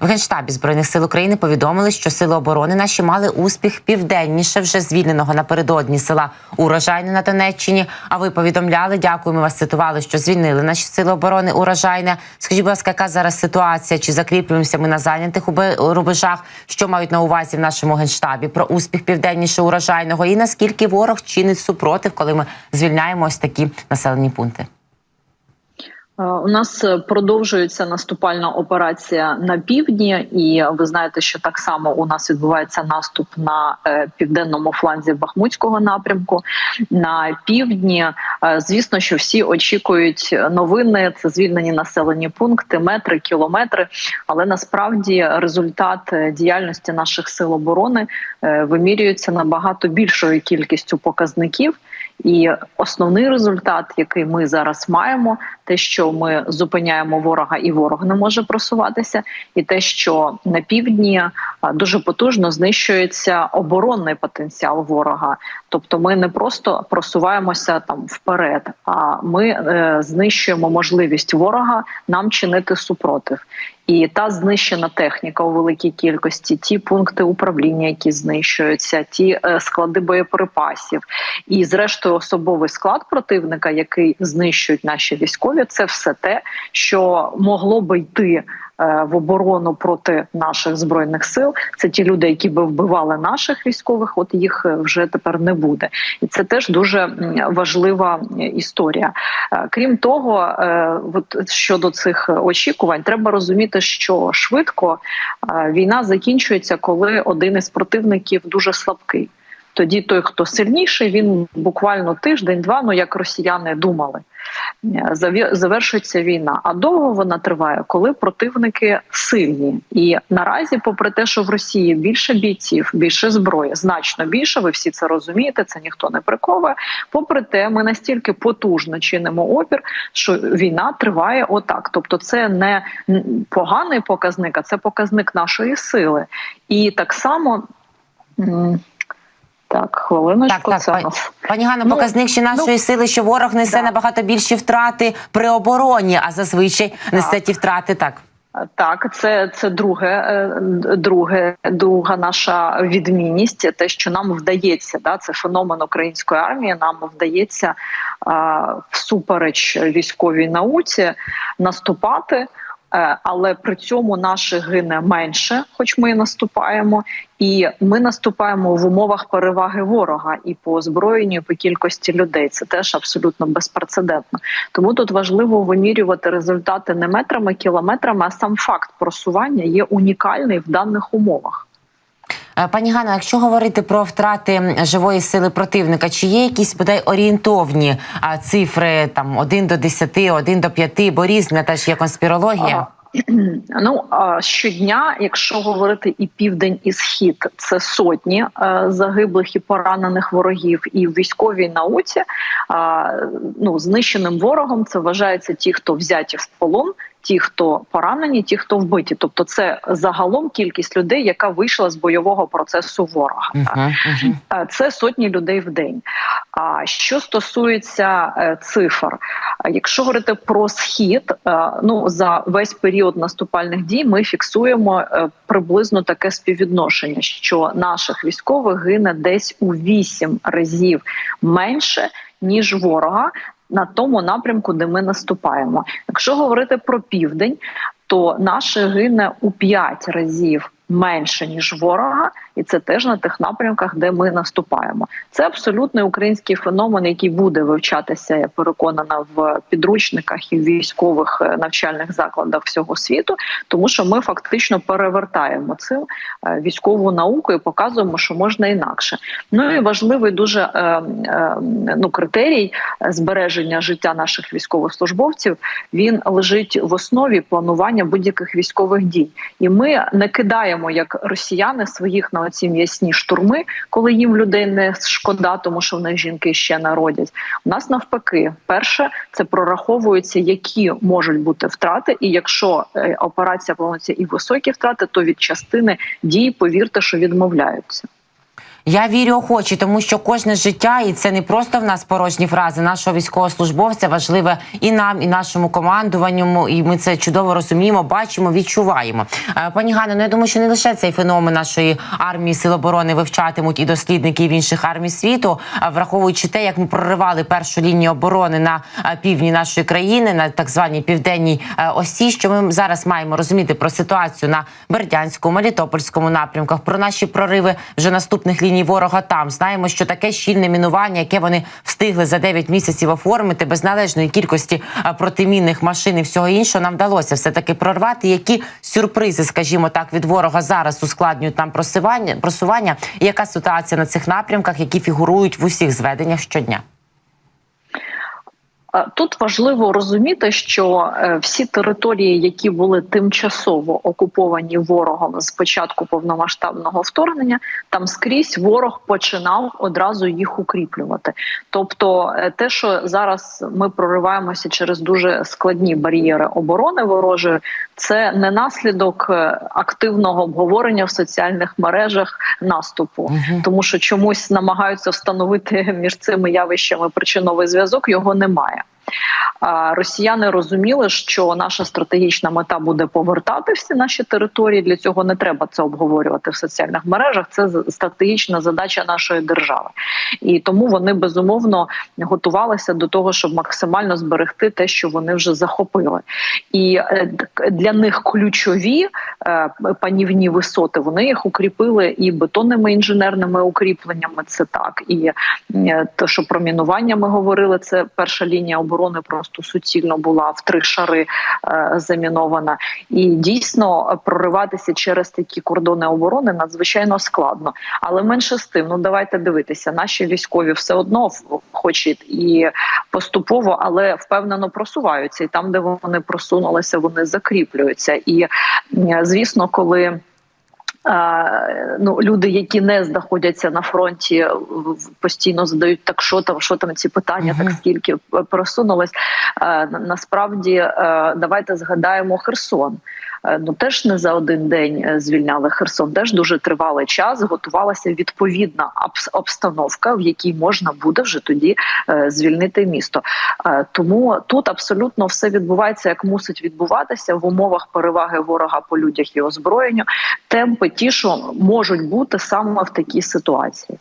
В генштабі збройних сил України повідомили, що сили оборони наші мали успіх південніше вже звільненого напередодні села Урожайне на Донеччині. А ви повідомляли? Дякуємо вас. Цитували, що звільнили наші сили оборони Урожайне. Скажіть, будь ласка, яка зараз ситуація? Чи закріплюємося ми на зайнятих убе- рубежах? Що мають на увазі в нашому генштабі про успіх південніше урожайного? І наскільки ворог чинить супротив, коли ми звільняємо ось такі населені пункти? Е, У нас е, продовжується наступальна операція на півдні, і ви знаєте, що так само у нас відбувається наступ на е, південному фланзі Бахмутського напрямку. На півдні, звісно, що всі очікують новини. Це звільнені населені пункти, метри, кілометри. Але насправді результат діяльності наших сил оборони вимірюється набагато більшою кількістю показників. І основний результат, який ми зараз маємо, те, що ми зупиняємо ворога, і ворог не може просуватися, і те, що на півдні дуже потужно знищується оборонний потенціал ворога. Тобто, ми не просто просуваємося там вперед, а ми е, знищуємо можливість ворога нам чинити супротив. І та знищена техніка у великій кількості, ті пункти управління, які знищуються, ті е, склади боєприпасів, і зрештою особовий склад противника, який знищують наші військові, це все те, що могло би йти е, в оборону проти наших збройних сил. Це ті люди, які би вбивали наших військових. От їх е, вже тепер не буде, і це теж дуже важлива історія. Е, Крім того, от щодо цих очікувань, треба розуміти, що швидко війна закінчується, коли один із противників дуже слабкий. Тоді той, хто сильніший, він буквально тиждень-два, ну як росіяни думали, е, завершується війна. А довго вона триває, коли противники сильні. І наразі, попри те, що в Росії більше бійців, більше зброї, значно більше, ви всі це розумієте, це ніхто не приковує. Попри те, ми настільки потужно чинимо опір, що війна триває отак. Тобто, це не поганий показник, а це показник нашої сили. І так само. Так, хвилиночку, Так, так, це пані- Ганно, Ну, показник ще нашої ну, сили, що ворог несе да. набагато більші втрати при обороні, а зазвичай несе ті втрати так. Так, це, це друге, е, друге, друга наша відмінність. Те, що нам вдається, да, це феномен української армії. Нам вдається а, всупереч військовій науці наступати. Е, Але при цьому наших гине менше, хоч ми і наступаємо, і ми наступаємо в умовах переваги ворога і по озброєнню, і по кількості людей. Це теж абсолютно безпрецедентно. Тому тут важливо вимірювати результати не метрами, кілометрами, а сам факт просування є унікальний в даних умовах. Е, Пані Ганно, якщо говорити про втрати живої сили противника, чи є якісь бодай орієнтовні цифри там 1 до 10, 1 до 5, бо різна теж є конспірологія? Ну щодня, якщо говорити і південь, і схід, це сотні е, загиблих і поранених ворогів, і в військовій науці ну знищеним ворогом це вважається ті, хто взяті в полон. Ті, хто поранені, ті, хто вбиті, тобто це загалом кількість людей, яка вийшла з бойового процесу ворога. Е, Це сотні людей в день. А що стосується е, цифр, якщо говорити про схід, е, ну за весь період наступальних дій ми фіксуємо е, приблизно таке співвідношення, що наших військових гине десь у вісім разів менше ніж ворога. На тому напрямку, де ми наступаємо. Якщо говорити про південь, то наше гине у п'ять разів менше ніж ворога, і це теж на тих напрямках, де ми наступаємо. Це абсолютний український феномен, який буде вивчатися, я переконана, в підручниках і військових е, навчальних закладах всього світу, тому що ми фактично перевертаємо цим е, військову науку і показуємо, що можна інакше. Ну і важливий дуже е, ну критерій збереження життя наших військовослужбовців. Він лежить в основі планування будь-яких військових дій, і ми не кидаємо як росіяни своїх на оці м'ясні штурми, коли їм людей не шкода, тому що в них жінки ще народять. У нас навпаки, перше це прораховується, які можуть бути втрати, і якщо е, операція планується і високі втрати, то від частини дій повірте, що відмовляються. Я вірю охоче, тому що кожне життя, і це не просто в нас порожні фрази нашого військовослужбовця важливе і нам, і нашому командуванню. І ми це чудово розуміємо, бачимо, відчуваємо. Е, Пані Ганно, ну я думаю, що не лише цей феномен нашої армії сил оборони вивчатимуть і дослідники в інших армій світу, враховуючи те, як ми проривали першу лінію оборони на е, півдні нашої країни, на так званій південній е, осі, що ми зараз маємо розуміти про ситуацію на Бердянському, Мелітопольському напрямках, про наші прориви вже наступних ліній ворога там. Знаємо, що таке щільне мінування, яке вони встигли за 9 місяців оформити без належної кількості протимінних машин і всього іншого, нам вдалося все таки прорвати. Які сюрпризи, скажімо так, від ворога зараз ускладнюють нам просування просування? І яка ситуація на цих напрямках, які фігурують в усіх зведеннях щодня? Тут важливо розуміти, що е, всі території, які були тимчасово окуповані ворогом з початку повномасштабного вторгнення, там скрізь ворог починав одразу їх укріплювати. Тобто, е, те, що зараз ми прориваємося через дуже складні бар'єри оборони ворожої, це не наслідок е, активного обговорення в соціальних мережах наступу, тому що чомусь намагаються встановити між цими явищами причиновий зв'язок. Його немає. Росіяни розуміли, що наша стратегічна мета буде повертати всі наші території. Для цього не треба це обговорювати в соціальних мережах. Це стратегічна задача нашої держави, і тому вони безумовно готувалися до того, щоб максимально зберегти те, що вони вже захопили. І е, для них ключові панівні висоти. Вони їх укріпили і бетонними інженерними укріпленнями. Це так, і е, те, що про мінування ми говорили, це перша лінія оборони просто суцільно була в три шари е, замінована. І дійсно е, прориватися через такі кордони оборони надзвичайно складно. Але менше з тим, ну давайте дивитися, наші військові все одно хоч і- поступово, але впевнено просуваються. І там, де вони просунулися, вони закріплюються. І е, звісно, коли. Ну, люди, які не знаходяться на фронті, постійно задають так, що там, що там ці питання, угу. так скільки просунулось. Насправді, давайте згадаємо Херсон. Е, Ну теж не за один день е, звільняли Херсон. Теж дуже тривалий час. Готувалася відповідна обстановка, в якій можна буде вже тоді е, звільнити місто. Тому тут абсолютно все відбувається, як мусить відбуватися в умовах переваги ворога по людях і озброєнню. Темпи ті, що можуть бути саме в такій ситуації.